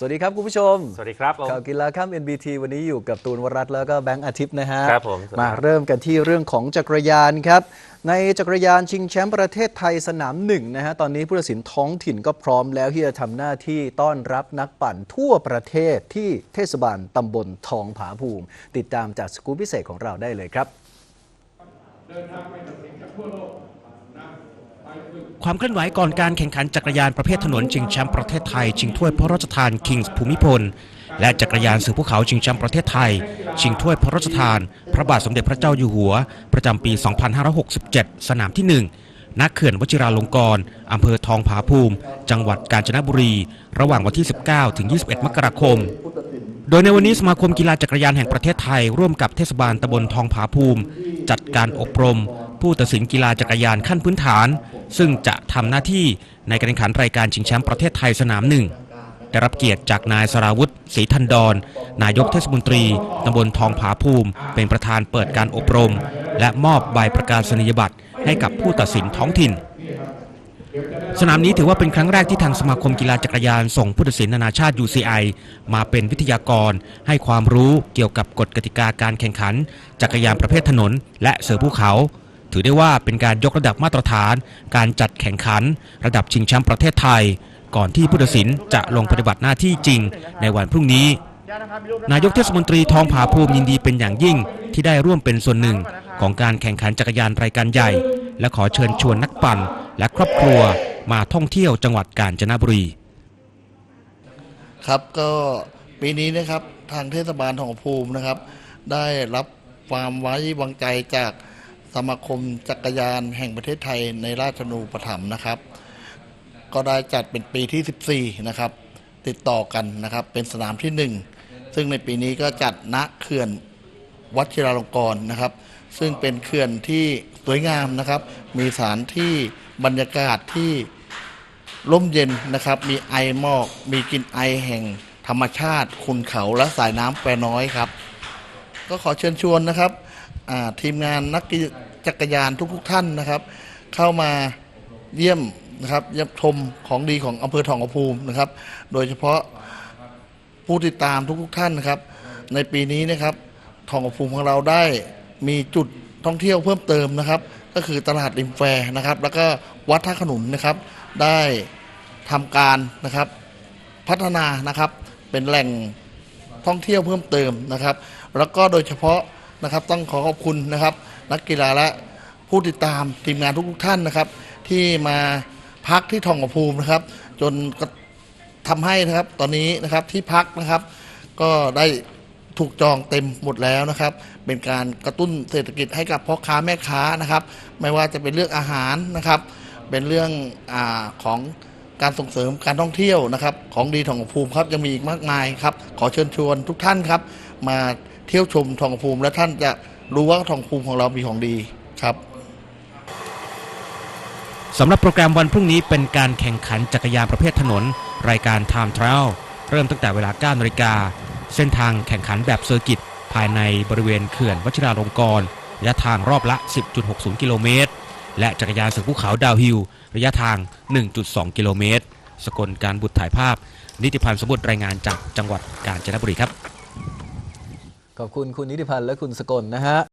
สวัสดีครับคุณผู้ชม สวัสดีครับผมข่าวกีฬาข้าม NBT วันนี้อยู่กับตูนวรัตน์แล้วก็แบงค์อาทิตย์นะฮะครับผมสวัสดีมาครับเริ่มกันที่เรื่องของจักรยานครับ ในจักรยานชิงแชมป์ประเทศไทยสนามหนึ่งนะฮะตอนนี้ผู้ตัดสินท้องถิ่นก็พร้อมแล้วที่จะทำหน้าที่ต้อนรับนักปั่นทั่วประเทศที่เทศบาลตำบลทองผาภูมิ ติดตามจากสกู๊ปพิเศษของเราได้เลยครับ ความเคลื่อนไหวก่อนการแข่งขันจักรยานประเภทถนนชิงแชมป์ประเทศไทย ชิงถ้วยพระราชทานคิงส์ภูมิพล และจักรยานสื่อภูเขาชิงแชมป์ประเทศไทย ชิงถ้วยพระราชทาน พระบาทสมเด็จพระเจ้าอยู่หัว ประจำปี 2567 สนามที่1ณเขื่อนวชิราลงกรณ์อำเภอทองผาภูมิ จังหวัดกาญจนบุรี ระหว่างวันที่ 19 ถึง 21 มกราคมโดยในวันนี้สมาคมกีฬาจักรยานแห่งประเทศไทย ร่วมกับเทศบาลตำบลทองผาภูมิ จัดการอบรม ผู้ตัดสินกีฬาจักรยานขั้นพื้นฐาน ซึ่งจะทำหน้าที่ในการแข่งขันรายการชิงแชมป์ประเทศไทยสนามหนึ่งได้รับเกียรติจากนายสราวุธศรีทันดอนนายกเทศมนตรีตำบลทองผาภูมิ เป็นประธานเปิดการอบรม และมอบใบประกาศนียบัตรให้กับผู้ตัดสินท้องถิ่น สนามนี้ถือว่าเป็นครั้งแรกที่ทางสมาคมกีฬาจักรยานส่งผู้ตัดสินนานาชาติ UCI มาเป็นวิทยากร ให้ความรู้เกี่ยวกับกฎกติกาการแข่งขัน จักรยานประเภทถนน และเสือภูเขา ถือได้ว่าเป็นการยกระดับมาตรฐาน การจัดแข่งขัน ระดับชิงแชมป์ประเทศไทย ก่อนที่ผู้ตัดสินจะลงปฏิบัติหน้าที่จริงในวันพรุ่งนี้ นายกเทศมนตรีทองผาภูมิยินดีเป็นอย่างยิ่งที่ได้ร่วมเป็นส่วนหนึ่ง ของการแข่งขันจักรยานรายการใหญ่ และขอเชิญชวนนักปั่น และครอบครัวมาท่องเที่ยวจังหวัดกาญจนบุรี ครับก็ปีนี้นะครับทางเทศบาลทองภูมินะครับ ได้รับความไว้วางใจจาก สมาคมจักรยานแห่งประเทศไทยในราชนูปถัมภ์นะครับ ก็ได้จัดเป็นปีที่ 14 นะครับ ติดต่อกันนะครับ เป็นสนามที่ 1 ซึ่งในปีนี้ก็จัดณเขื่อนวัชิราลงกรณ์นะครับ ซึ่งเป็นเขื่อนที่สวยงามนะครับ มีสถานที่บรรยากาศที่ร่มเย็นนะครับ มีไอหมอก มีกลิ่นไอแห่งธรรมชาติคุณเขาและสายน้ำแควน้อยครับ ก็ขอเชิญชวนนะครับทีมงานนักกี จักรยานทุกๆท่านนะครับ เข้ามาเยี่ยมนะครับเยี่ยมชมของดีของอำเภอทองผาภูมินะครับ โดยเฉพาะผู้ติดตามทุกๆท่านนะครับ ในปีนี้นะครับทองผาภูมิของเราได้มีจุดท่องเที่ยวเพิ่มเติมนะครับ ก็คือตลาดริมแฟนะครับ แล้วก็วัดท่าขนุนนะครับ ได้ทำการนะครับพัฒนานะครับเป็นแหล่งท่องเที่ยวเพิ่มเติมนะครับ แล้วก็โดยเฉพาะนะครับต้องขอขอบคุณนะครับ นักกีฬาและผู้ติดตามทีมงานทุกๆท่านนะครับ ที่มาพักที่ทองผาภูมินะครับ จนก็ทำให้นะครับตอนนี้นะครับที่พักนะครับ ก็ได้ถูกจองเต็มหมดแล้วนะครับ เป็นการกระตุ้นเศรษฐกิจให้กับพ่อค้าแม่ค้านะครับ ไม่ว่าจะเป็นเรื่องอาหารนะครับ เป็นเรื่องอาของการส่งเสริมการท่องเที่ยวนะครับ ของดีทองภูมิครับยังมีอีกมากมายครับ ขอเชิญชวนทุกท่านครับ มาเที่ยวชมทองภูมิและท่านจะ รู้ว่าทองภูมิของเรามีของดีครับสำหรับโปรแกรมวันพรุ่งนี้เป็นการแข่งขันจักรยานประเภทถนน รายการ Time Trial เริ่มตั้งแต่เวลา9นาฬิกา เส้นทางแข่งขันแบบเซอร์กิต ภายในบริเวณเขื่อนวชิราลงกรณ์ระยะทางรอบละ 10.60 กิโลเมตร และจักรยานสึกภูเขาดาวฮิลระยะทาง 1.2 กิโลเมตร สกลการบุตรถ่ายภาพ นิติพันธ์สมบุตรรายงานจากจังหวัดกาญจนบุรีครับ ขอบคุณคุณนิติพันธ์และคุณสกลนะฮะ